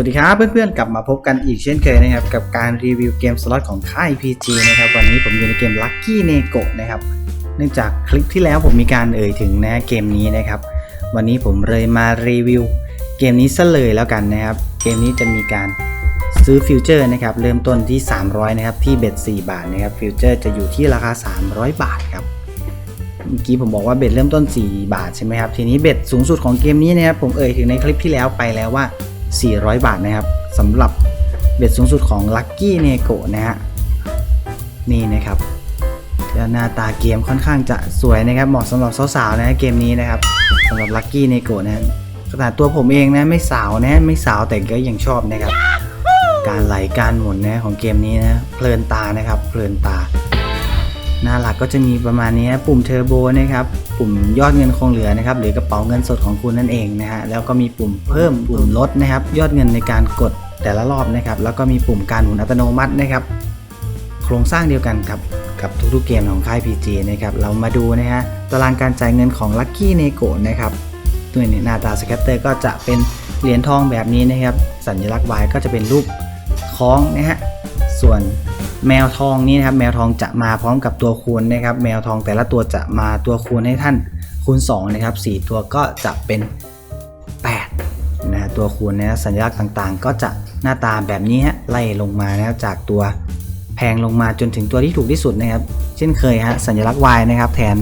สวัสดีครับเพื่อนๆ กลับมาพบกันอีกเช่นเคยนะครับ กับการรีวิวเกมสล็อตของค่าย PG นะครับ วันนี้ผมอยู่ในเกม Lucky n e g o นะครับ เนื่องจากคลิปที่แล้วผมมีการเอ่ยถึงนะเกมนี้นะครับ วันนี้ผมเลยมารีวิวเกมนี้ซะเลยแล้วกันนะครับ เกมนี้จะมีการซื้อฟิวเจอร์นะครับ เริ่มต้นที่ 300 นะครับ ที่เบ็ด4บาทนะครับฟิวเจอร์จะอยู่ที่ราคา 300 บาทครับเมื่อกี้ผมบอกว่าเบ็ดเริ่มต้น 4 บาทใช่ไหมครับทีนี้เบ็ดสูงสุดของเกมนี้นะครับผมเอ่ยถึงในคลิปที่แล้วไปแล้วว่า 400 บาทนะครับสำหรับเบ็ดสูงสุดของ Lucky n e g o นะฮะนี่นะครับหน้าตาเกมค่อนข้างจะสวยนะครับเหมาะสำหรับสาวๆนะเกมนี้นะครับสำหรับ Lucky n e g o นะขนาดตัวผมเองนะไม่สาวนะไม่สาวแต่ก็ยังชอบนะครับ การไหลการหมุนนะของเกมนี้นะเพลินตานะครับเพลินตา หน้าหลักก็จะมีประมาณนี้ปุ่มเทอร์โบนะครับ ปุ่มยอดเงินคงเหลือนะครับ หรือกระเป๋าเงินสดของคุณนั่นเองนะฮะ แล้วก็มีปุ่มเพิ่ม ปุ่มลดนะครับ ยอดเงินในการกดแต่ละรอบนะครับ แล้วก็มีปุ่มการหมุนอัตโนมัตินะครับ โครงสร้างเดียวกันครับ กับทุกๆเกมของค่าย PG นะครับ เรามาดูนะฮะ ตารางการจ่ายเงินของ Lucky n e g o นะครับ ตัวนี้หน้าตาสแคตเตอร์ก็จะเป็นเหรียญทองแบบนี้นะครับ สัญลักษณ์ Y ก็จะเป็นรูปคล้องนะฮะ ส่วน แมวทองนี้นะครับแมวทองจะมาพร้อมกับตัวคูณนะครับ แมวทองแต่ละตัวจะมาตัวคูณให้ท่านคูณ2นะครับ4ตัวก็จะเป็น8นะตัวคูณนะสัญลักษณ์ต่างๆ ก็จะหน้าตาแบบนี้ฮะไล่ลงมานะครับจากตัวแพงลงมาจนถึงตัวที่ถูกที่สุดนะครับ เช่นเคยฮะสัญลักษณ์ Y นะครับ แทน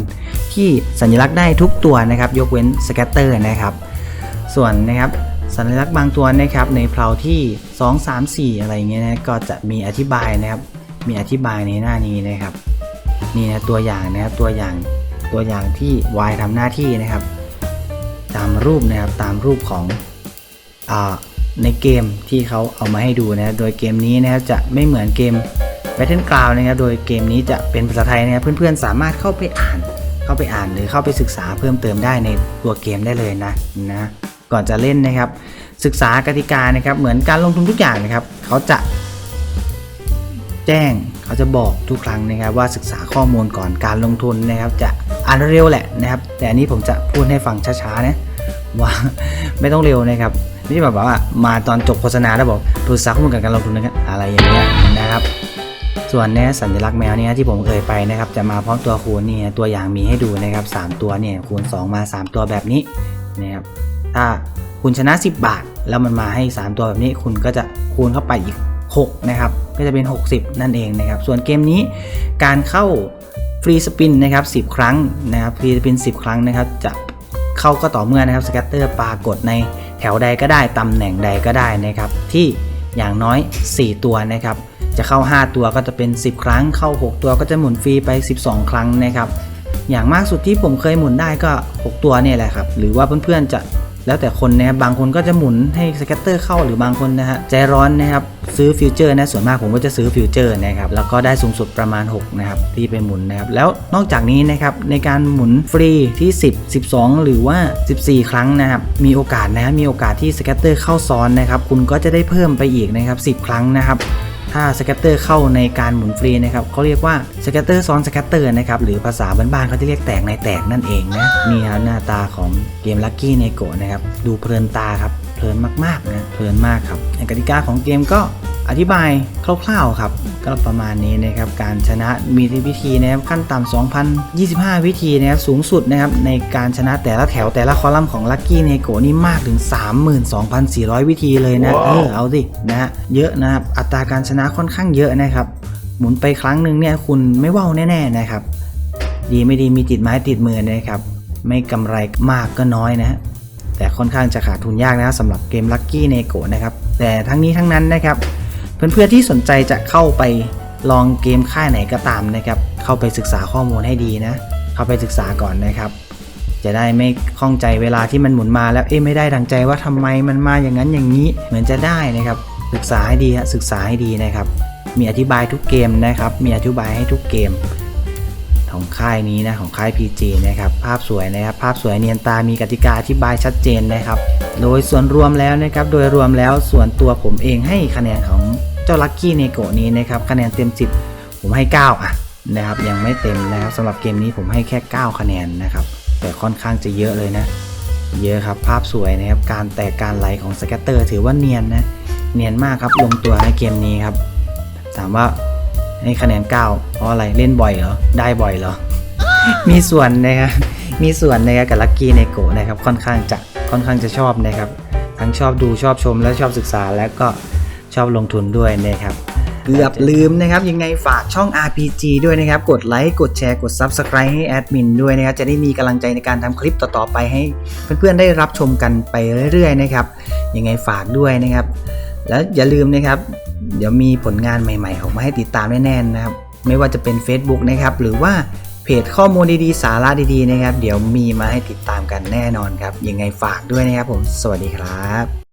ที่สัญลักษณ์ได้ทุกตัวนะครับ ยกเว้นสแกตเตอร์นะครับ ส่วนนะครับสัญลักษณ์บางตัวนะครับในเพลาที่ 2 3 4 อะไรเงี้ยนะก็จะมีอธิบายนะครับ มีอธิบายในหน้านี้นะครับ นี่นะตัวอย่างนะครับตัวอย่างตัวอย่างที่ Y ทำหน้าที่นะครับ ตามรูปนะครับตามรูปของอในเกมที่เขาเอามาให้ดูนะโดยเกมนี้นะครับจะไม่เหมือนเกม Battleground นะครับโดยเกมนี้จะเป็นภาษาไทยนะครับเพื่อนๆสามารถเข้าไปอ่านเข้าไปอ่านหรือเข้าไปศึกษาเพิ่มเติมได้ในตัวเกมได้เลยนะนะก่อนจะเล่นนะครับ ศึกษากติกานะครับเหมือนการลงทุนทุกอย่างนะครับเขาจะ แจ้งเขาจะบอกทุกครั้งนะครับว่าศึกษาข้อมูลก่อนการลงทุนนะครับ จะอ่านเร็วแหละนะครับ แต่อันนี้ผมจะพูดให้ฟังช้าๆนะว่าไม่ต้องเร็วนะครับไม่ใช่แบบว่ามาตอนจบโฆษณาแล้วบอกปรึกษาข้อมูลการลงทุนนะครับอะไรอย่างเงี้ยนะครับ ส่วนเนี่ยสัญลักษณ์แมวเนี่ยที่ผมเอ่ยไปนะครับ จะมาพร้อมตัวคูณนี่ตัวอย่างมีให้ดูนะครับ 3 ตัวเนี่ยคูณ 2 มา 3 ตัวแบบนี้นะครับถ้าคุณชนะ 10 บาท แล้วมันมาให้ 3 ตัวแบบนี้คุณก็จะคูณเข้าไปอีก 6 นะครับ ก็จะเป็น 60 นั่นเองนะครับ ส่วนเกมนี้การเข้าฟรีสปินนะครับ 10 ครั้งนะครับ ฟรีสปิน 10 ครั้งนะครับ จะเข้าก็ต่อเมื่อนะครับสแกตเตอร์ปรากฏในแถวใดก็ได้ ตำแหน่งใดก็ได้นะครับ ที่อย่างน้อย 4 ตัวนะครับ จะเข้า 5 ตัวก็จะเป็น 10 ครั้ง เข้า 6 ตัวก็จะหมุนฟรีไป 12 ครั้งนะครับ อย่างมากสุดที่ผมเคยหมุนได้ก็ 6 ตัวเนี่ยแหละครับ หรือว่าเพื่อนๆจะ แล้วแต่คนนะครับบางคนก็จะหมุนให้สแกตเตอร์เข้าหรือบางคนนะฮะใจร้อนนะครับซื้อฟิวเจอร์นะส่วนมากผมก็จะซื้อฟิวเจอร์นะครับแล้วก็ได้สูงสุดประมาณ6นะครับที่ไปหมุนนะครับแล้วนอกจากนี้นะครับในการหมุนฟรีที่ 10 12 หรือว่า 14 ครั้งนะครับมีโอกาสนะมีโอกาสที่สแกตเตอร์เข้าซ้อนนะครับคุณก็จะได้เพิ่มไปอีกนะครับ10 ครั้งนะครับ ถ้าสแกตเตอร์เข้าในการหมุนฟรีนะครับเขาเรียกว่าสแกตเตอร์ซ้อนสแกตเตอร์นะครับหรือภาษาบ้านๆเขาจะเรียกแตกในแตกนั่นเองนะนี่ครับหน้าตาของเกมลัคกี้ในโกะนะครับดูเพลินตาครับเพลินมากๆนะเพลินมากครับกติกาของเกมก็ อธิบายคร่าวๆครับก็ประมาณนี้นะครับการชนะมีวิธีนะครับขั้นต่ำ2,025 วิธีนะครับสูงสุดนะครับในการชนะแต่ละแถวแต่ละคอลัมน์ของ Lucky n e g o นี่มากถึง 32,400 วิธีเลยนะเออเอาสินะฮะเยอะนะครับอัตราการชนะค่อนข้างเยอะนะครับหมุนไปครั้งหนึ่งเนี่ยคุณไม่ว่าวแน่ๆนะครับ ดีไม่ดีมีติดไม้ติดมือนะครับ ไม่กำไรมากก็น้อยนะ แต่ค่อนข้างจะขาดทุนยากนะครับสำหรับเกม Lucky n e g o นะครับ แต่ทั้งนี้ทั้งนั้นนะครับ เพื่อนๆที่สนใจจะเข้าไปลองเกมค่ายไหนก็ตามนะครับ เข้าไปศึกษาข้อมูลให้ดีนะ เข้าไปศึกษาก่อนนะครับ จะได้ไม่ข้องใจเวลาที่มันหมุนมาแล้วเอ๊ะไม่ได้ดังใจว่าทำไมมันมาอย่างนั้นอย่างนี้เหมือนจะได้นะครับ ศึกษาให้ดีฮะศึกษาให้ดีนะครับ มีอธิบายทุกเกมนะครับ มีอธิบายให้ทุกเกม ของค่ายนี้นะของค่าย PG นะครับภาพสวยนะครับภาพสวยเนียนตามีกติกาอธิบายชัดเจนนะครับ โดยส่วนรวมแล้วนะครับโดยรวมแล้วส่วนตัวผมเองให้คะแนนของเจ้าลัคกี้เนโกนี้นะครับคะแนนเต็ม 10 ผมให้ 9 อะนะครับยังไม่เต็มนะครับสำหรับเกมนี้ผมให้แค่ 9 คะแนนนะครับแต่ค่อนข้างจะเยอะเลยนะ เยอะครับภาพสวยนะครับการแตกการไหลของสแกตเตอร์ถือว่าเนียนนะเนียนมากครับลงตัวในเกมนี้ครับถามว่า ให้คะแนน 9 เพราะอะไรเล่นบ่อยเหรอ ได้บ่อยเหรอ มีส่วนนะครับมีส่วนนะครับกับลักกี้ในโกนะครับค่อนข้างจะค่อนข้างจะชอบนะครับ ทั้งชอบดูชอบชมและชอบศึกษาแล้วก็ชอบลงทุนด้วยนะครับเกือบลืมนะครับ ยังไงฝากช่อง RPG ด้วยนะครับ กดไลค์ กดแชร์ กด Subscribe ให้แอดมินด้วยนะครับ จะได้มีกำลังใจในการทำคลิปต่อ ๆ ไปให้เพื่อน ๆ ได้รับชมกันไปเรื่อย ๆ นะครับ ยังไงฝากด้วยนะครับ แล้วอย่าลืมนะครับ เดี๋ยวมีผลงานใหม่ๆออกมาให้ติดตามแน่ๆนะครับ ไม่ว่าจะเป็น Facebook นะครับ หรือว่าเพจข้อมูลดีๆ สาระดีๆนะครับ เดี๋ยวมีมาให้ติดตามกันแน่นอนครับ ยังไงฝากด้วยนะครับผม สวัสดีครับ